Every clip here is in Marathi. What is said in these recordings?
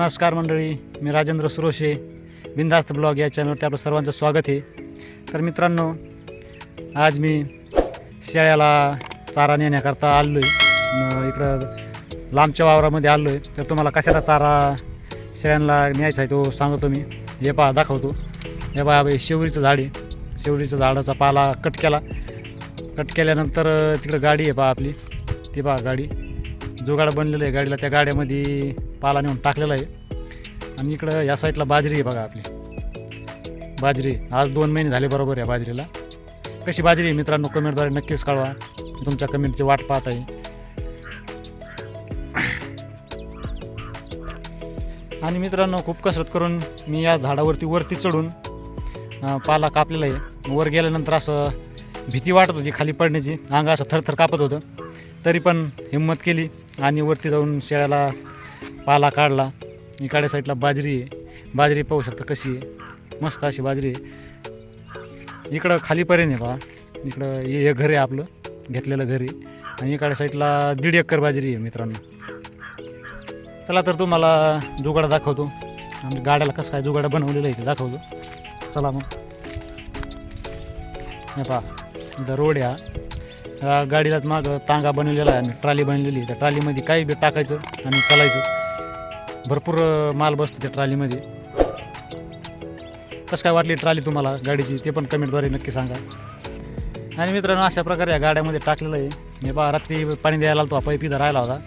नमस्कार मंडळी मी राजेंद्र सुरोशे बिंदास्त ब्लॉग या चॅनलवरती आपलं सर्वांचं स्वागत आहे. तर मित्रांनो आज मी शेळ्याला चारा नेण्याकरता आलो आहे इकडं लांबच्या वावरामध्ये आलो आहे तर तुम्हाला कशाचा चारा शेळ्यांना न्यायचा आहे तो सांगतो मी. हे पहा दाखवतो. हे पहा हे शेवळीचं झाड आहे. शेवळीचं झाडाचा पाला कट केला. कट केल्यानंतर तिकडं गाडी आहे पहा आपली. ती पहा गाडी. जुगाड बनलेलं आहे गाडीला त्या गाड्यामध्ये पाला नेऊन टाकलेला आहे. आणि इकडं या साईडला बाजरी आहे बघा आपली. बाजरी. आज दोन महिने झाले बरोबर या बाजरीला. कशी बाजरी आहे मित्रांनो कमेंटद्वारे नक्कीच कळवा. तुमच्या कमेंटची वाट पाहत आहे आणि मित्रांनो खूप कसरत करून मी या झाडावरती वरती चढून पाला कापलेला आहे. वर गेल्यानंतर असं भीती वाटत होती खाली पडण्याची. अंग असं थरथर कापत होतं. तरी पण हिंमत केली आणि वरती जाऊन शेळ्याला पाला काढला. इकडे साईडला बाजरी आहे. बाजरी पाहू शकता कशी आहे. मस्त अशी बाजरी आहे. इकडं खालीपर्यंत आहे पहा इकडं हे हे घर आहे आपलं. घेतलेलं घर आहे. आणि इकडे साईडला दीड एकर बाजरी आहे मित्रांनो. चला तर तुम्हाला जुगाडा दाखवतो. आणि गाड्याला कसं काय जुगाडा बनवलेलं आहे ते दाखवतो. चला मग. हे पहा. इथं रोड आहे या गाडीलाच मागं तांगा बनवलेला आहे आणि ट्राली बनलेली आहे. त्या ट्रालीमध्ये काही बी टाकायचं आणि चालायचं. भरपूर माल बसतो त्या ट्रालीमध्ये. कसं काय वाटली ट्रॉली तुम्हाला गाडीची? ते पण कमेंटद्वारे नक्की सांगा. आणि मित्रांनो अशा प्रकारे या गाड्यामध्ये टाकलेलं आहे. हे बा रात्री पाणी द्यायला आला तो हा पाईप इथं राहिला होता.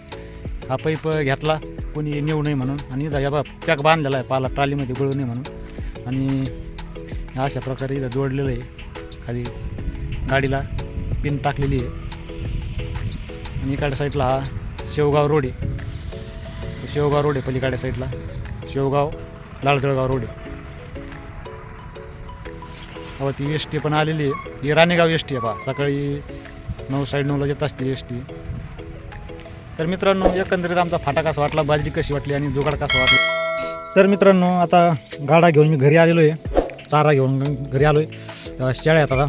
हा पाईप घेतला. कोणी नेऊ नये म्हणून. आणि इथं या बा पॅक बांधलेला आहे पाला ट्रॉलीमध्ये गळू नये म्हणून. आणि अशा प्रकारे इथं जोडलेलं आहे. खाली गाडीला पिन टाकलेली आहे. आणि इकडच्या साईडला हा शेवगाव रोड आहे. शेवगाव रोड आहे पलीकडे साईडला. शेवगाव लालजळगाव रोड आहे. अहो ती एस टी पण आलेली आहे. ही राणेगाव एस टी आहे पहा. सकाळी नऊ साडे नऊला येत असते एस टी तर मित्रांनो एकंदरीत आमचा फाटा कसा वाटला? बाजरी कशी वाटली आणि जुगाड कसा वाटला? तर मित्रांनो आता गाडा घेऊन मी घरी आलेलो आहे चारा घेऊन घरी आलो आहे शेळ्या आता.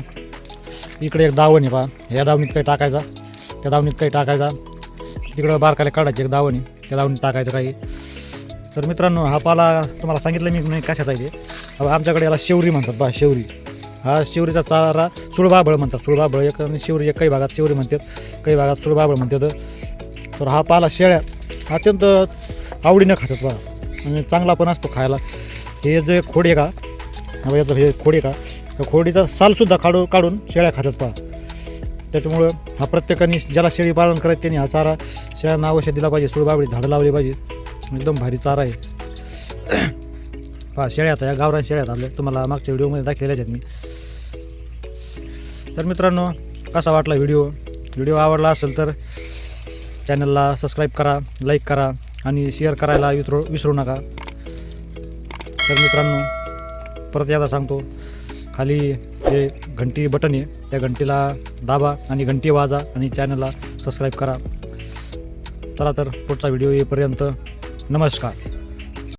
इकडे एक दावण आहे पहा. या दावणीत काही टाकायचा. त्या दावणीत काही टाकायचा. तिकडं बारकाले काढायचे एक दावणी लावून टाकायचं काही. तर मित्रांनो हा पाला तुम्हाला सांगितलं मी नाही कशाचा आहे आमच्याकडे याला शेवरी म्हणतात बा शेवरी. हा शिवरीचा चारा सुळबाबळ म्हणतात सुळबाबळ. एक आणि शिवरी एक काही भागात शिवरी म्हणतात काही भागात सुळबाबळ म्हणतात. तर हा पाला शेळ्या अत्यंत आवडीनं खातात बा. आणि चांगला पण असतो खायला. हे जे खोडे का याचं हे खोडे का खोडीचा सालसुद्धा काढून काढून शेळ्या खातात पहा त्याच्यामुळं हा प्रत्येकाने ज्याला शेळी पालन करायचं त्यांनी हा चारा शेळ्यांना अवश्य दिला पाहिजे. सुळबाबळी झाडं लावली पाहिजे. एकदम भारी चारा आहे. हा शेळ्या आता या गावरान शेळ्यात आहेत आपल्या तुम्हाला मागच्या व्हिडिओमध्ये दाखवलेल्याच आहेत मी. तर मित्रांनो कसा वाटला व्हिडिओ? व्हिडिओ आवडला असेल तर चॅनलला सबस्क्राईब करा लाईक करा आणि शेअर करायला विसरू विसरू नका. तर मित्रांनो परत यादा सांगतो खाली जे घंटी बटन आहे त्या घंटीला दाबा आणि घंटी वाजा आणि चॅनलला सबस्क्राईब करा. चला तर पुढचा व्हिडिओ येईपर्यंत नमस्कार.